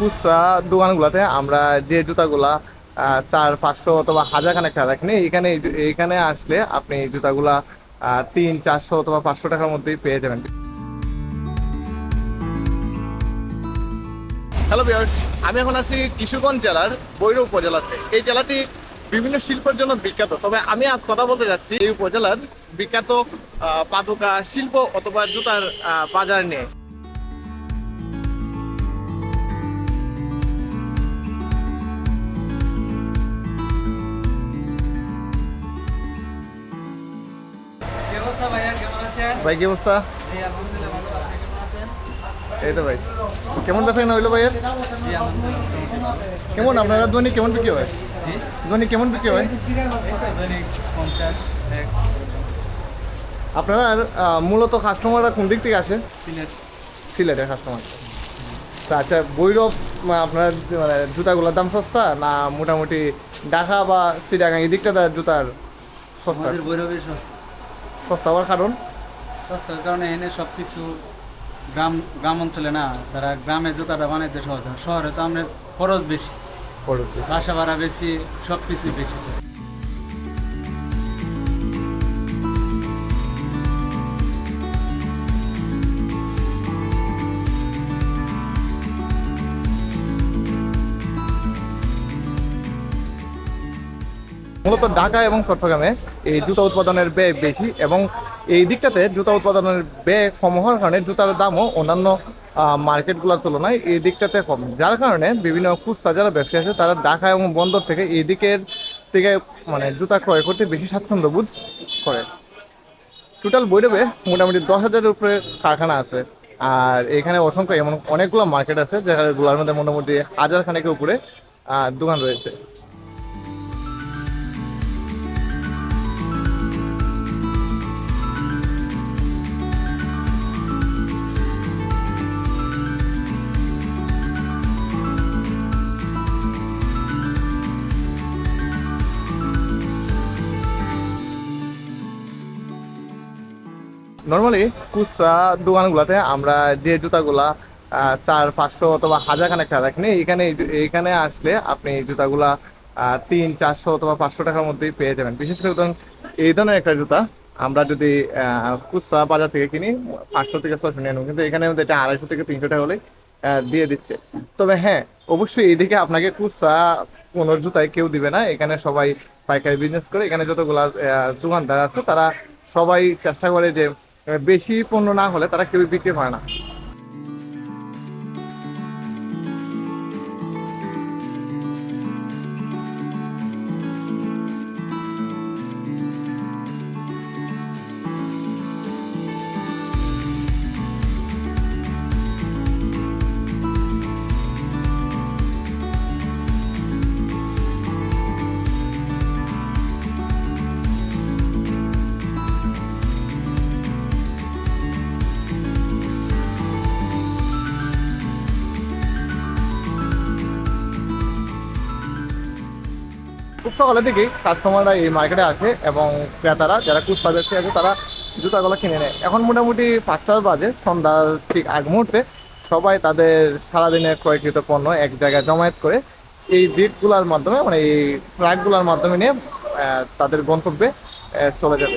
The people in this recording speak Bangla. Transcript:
খুচরা দোকানগুলোতে আমরা যে জুতাগুলা চার, পাঁচশো অথবা হাজার খানেক টাকা রাখেন এখানে এইখানে আসলে আপনি এই জুতাগুলা তিন, চারশো অথবা পাঁচশো টাকার মধ্যেই পেয়ে যাবেন। হ্যালো ভিউয়ার্স আমি এখন আছি কিশোরগঞ্জ জেলার বৈরব উপজেলাতে। এই জেলাটি বিভিন্ন শিল্পের জন্য বিখ্যাত, তবে আমি আজ কথা বলতে যাচ্ছি এই উপজেলার বিখ্যাত পাদুকা শিল্প অথবা জুতার বাজার নিয়ে। ভাই কি অবস্থা? এই তো ভাই। কেমন বেচা কেনা হইল ভাইয়ের? কেমন? আপনারা দৈনিক কেমন বিক্রি হয়? দৈনিক কেমন বিক্রি হয়? আপনারা মূলত কাস্টমাররা কোন দিক থেকে আসে? সিলেটের কাস্টমার আচ্ছা বৈরব আপনার মানে জুতাগুলোর দাম সস্তা না মোটামুটি ঢাকা বা সিটাগাং এই দিকটা জুতার সস্তা? বৈরবের সস্তা। সস্তা হওয়ার কারণ? সস্তার কারণে এনে সব কিছু গ্রাম গ্রাম অঞ্চলে না তারা গ্রামে জুতাটা বানাইতে সহজ হয়। শহরে তো আমরা খরচ বেশি। বাসা ভাড়া বেশি সব কিছুই বেশি। মূলত ঢাকা এবং চট্টগ্রামে এই জুতা উৎপাদনের ব্যয় বেশি এবং এই দিকটাতে জুতা উৎপাদনের ব্যয় কম হওয়ার কারণে জুতার দামও অন্যান্য মার্কেটগুলোর তুলনায় এই দিকটাতে কম। যার কারণে বিভিন্ন খুচরা যারা ব্যবসা আছে, তারা ঢাকা এবং বন্দর থেকে এই দিকের থেকে মানে জুতা ক্রয় করতে বেশি স্বাচ্ছন্দ্য বোধ করে। টোটাল বৈরবে মোটামুটি দশ হাজারের উপরে কারখানা আছে। আর এখানে অসংখ্য এমন অনেকগুলো মার্কেট আছে যেগুলোর মধ্যে মোটামুটি হাজার খানেকের উপরে দোকান রয়েছে। নর্মালি খুচরা দোকানগুলোতে আমরা যে জুতাগুলা চার, পাঁচশো অথবা হাজার খানেক টাকা রাখেন এইখানে এইখানে আসলে আপনি জুতাগুলা তিন, চারশো অথবা পাঁচশো টাকার মধ্যেই পেয়ে যাবেন। বিশেষ করে ধরুন, এই ধরনের একটা জুতা আমরা যদি খুচরা বাজার থেকে কিনি, পাঁচশো থেকে ছশো নিয়ে নেব। কিন্তু এখানে এটা আড়াইশো থেকে তিনশো টাকা হলে দিয়ে দিচ্ছে। তবে হ্যাঁ অবশ্যই এইদিকে আপনাকে খুচরা কোনো জুতায় কেউ দিবে না। এখানে সবাই পাইকারি বিজনেস করে, এখানে যতগুলা দোকানদার আছে, তারা সবাই চেষ্টা করে যে বেশি পণ্য না হলে তারা কেউ বিক্রি হয় না। খুব সকালের দিকেই কাস্টমাররা এই মার্কেটে আসে এবং ক্রেতারা, যারা কুচ ব্যবসায়ী আছে তারা জুতাগুলো কিনে নেয়। এখন মোটামুটি পাঁচটার বাজে, সন্ধ্যার ঠিক আগ মুহূর্তে সবাই তাদের সারাদিনের ক্রয়কৃত পণ্য এক জায়গায় জমায়েত করে এই দিকগুলার মাধ্যমে মানে এই ট্রাকগুলার মাধ্যমে নিয়ে তাদের গন্তব্যে চলে যাবে।